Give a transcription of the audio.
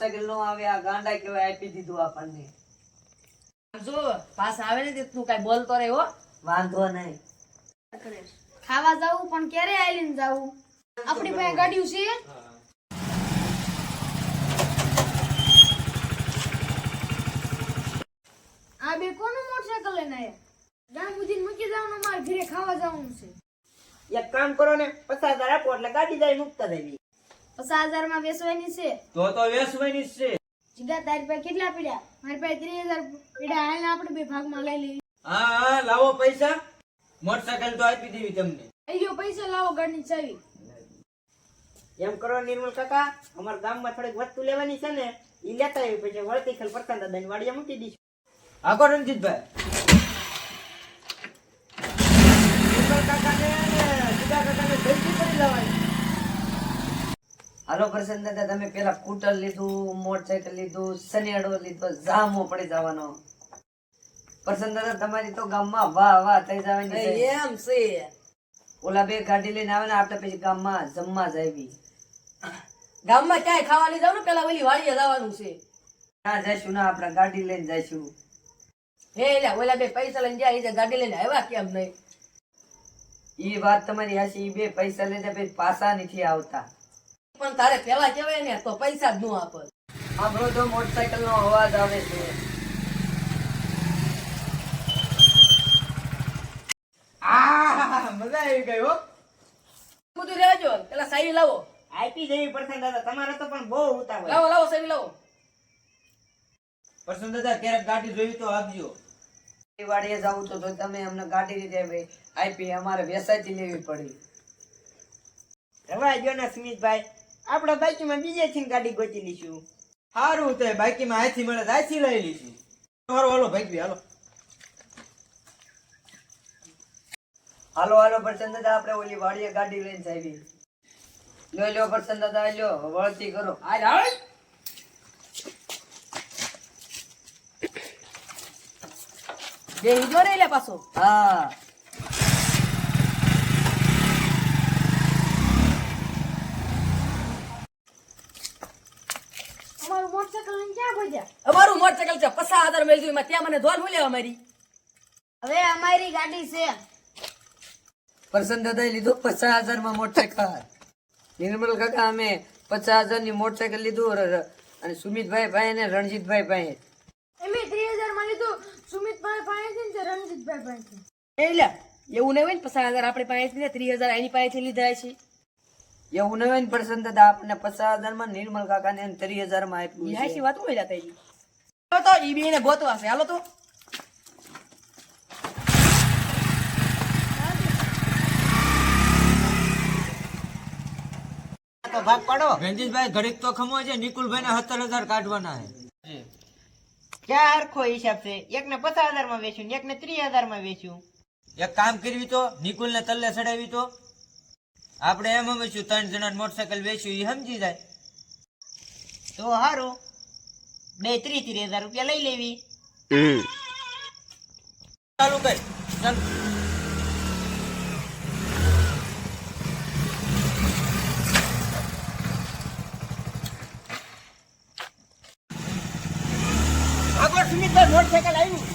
Motorcycle નો આવે આ ગાંડા કેવાય આપી દીધું આપણને. જો પાસ આવે ને તે તું કઈ બોલતો રહે હો. વાંધો નહીં. ખાવા જાવું પણ ક્યારે આવીને જાવું આપણી પાસે ગાડીયું છે. આ બે કોનું મોટરસાયકલ લઈને આયા? ગામ સુધી મૂકી જવાનું મારે ઘરે ખાવા જવાનું છે. એક કામ કરો ને પચાસ હજાર આપો એટલે ગાડી જાય મુકતા દેવી પચાસ હજારમાં વેચવાની છે. તો છે. જીગા તારી પાસે કેટલા પડ્યા મારી પાસે ત્રીસ હજાર પડ્યા હાલ આપણે બે ભાગમાં લઈ લઈએ. હા હા લાવો પૈસા. મોટરસાયકલ તો આપી દેવી તમને. અయ్યો પૈસા લાવો ગાડી ચાવી. એમ કરો નિર્મલ કાકા અમારા ગામમાં થોડીક વસ્તુ લેવાની છે ને એ લેતા આવી પછી વળતી ખેલ પ્રશાંત દાદાની વાડીએ મૂકી દઈશું. આખો રણજીતભાઈ. નિર્મલ કાકાને સીધા કાકાને કરી લેવાની હાલો પ્રસન્ન દાદા તમે પેલા સ્કૂટર લીધું મોટરસાઇકલ લીધું શનિયાળો લીધો જામો પડી જવાનો. પ્રસન્ન દાદા તમારી તો ગામમાં વાહ વાહ થઈ જવાની એમ છે. ઓલા બે ગાડી લઈને આવે ને આપણે પછી ગામમાં જમવા જાવી ગામમાં ક્યાંય ખાવા લઈ જાવ ને પેલા ઓલી વાડીએ જવાનું છે. ના જઈશું ના આપણે ગાડી લઈને જઈશું. હે લ્યા ઓલા બે પૈસા લઈને ગયા એ ગાડી લઈને આવ્યા કેમ નહીં? એ વાત તમારી ઈ બે પૈસા લઈને પછી પાછા નથી આવતા. પણ તારે પેલા કહેવાય ને તો પૈસા જ ન આપે. આપણો તો મોટરસાયકલ નો અવાજ આવે છે. મજા આવી ગઈ હો. બધું રહેજો પેલા સાઈ લાવો. આઈપી જેવી પ્રશાંત દાદા તમારે તો પણ બહુ ઉતાવળ લાવો લાવો સાઈ લાવો. પરસન દાદા ક્યારેક ગાડી જોઈ તો આપજો એ વાડીએ જાવું તો તો તમે અમને ગાડી રીતે આપી- આપી અમારે વેસાતી લેવી પડી. રવા જો ને સ્મિતભાઈ? આપડા બાઈકમાં બીજે થી ગાડી ગોતી લઈશું. સારું તે બાકીમાં આથી મળે તો આથી લઈ લઈશું. હાલો હાલો ભાઈ હાલો. હાલો હાલો પ્રસન્ન દાદા આપણે ઓલી વાડીએ ગાડી લઈને સાહેબી લ્યો લ્યો પ્રસન્ન દાદા લ્યો વળતી કરો. આ હાલ. બે હિજો રે લે પાછો. હા. અમારું મોટરસાયકલ લઈને ક્યાં ભજ્યા અમારું મોટરસાયકલ છે પચાસ હજાર મેળવ્યું એમાં ત્યાં મને ધોલ લેવા મારી. હવે અમારી ગાડી છે. પ્રસન્ન દાદાએ લીધું પચાસ હજારમાં મોટરસાયકલ. નિર્મલ કાકા અમે પચાસ હજારની મોટરસાયકલ લીધું અને સુમિતભાઈ ભાઈ અને રણજીતભાઈ ભાઈ એમે ત્રીસ હજારમાં લીધું. સુમિતભાઈ પાસેથી ને રણજીતભાઈ પાસેથી એ લે એવું નહીં હોય ને પચાસ હજાર આપણી પાસેથી ને ત્રીસ હજાર એની પાસેથી લીધા છે. એવું નહીં હોય ને પ્રસન્ન દાદા આપણને પચાસ હજારમાં નિર્મલ કાકા ને ત્રીસ હજારમાં આપ્યું હાચી વાત હોય જતા ઈ. હાલો તો ઈ બે ને ગોતવાશે હાલો તો. તો ભાગ પાડો. રણજીતભાઈ ઘડીક તો ખમો છે. નિકુલભાઈ ને સત્તર હજાર કાઢવાના છે. ક્યાં હરખો હિસાબ છે? એક ને પચાસ હજારમાં વેચ્યું એક ને ત્રીસ હજારમાં વેચ્યું. એક કામ કરવી તો નિકુલ ને તલ્લે ચડાવી તો. આપણે એમ સમજશું ત્રણ જણા મોટરસાયકલ વેચ્યું એ સમજી જાય. તો સારું બે ત્રીસ ત્રીસ હજાર રૂપિયા લઈ લેવી. ચાલુ કર. ચાલુ. આગળ સુમિતભાઈ મોટરસાયકલ આવ્યું.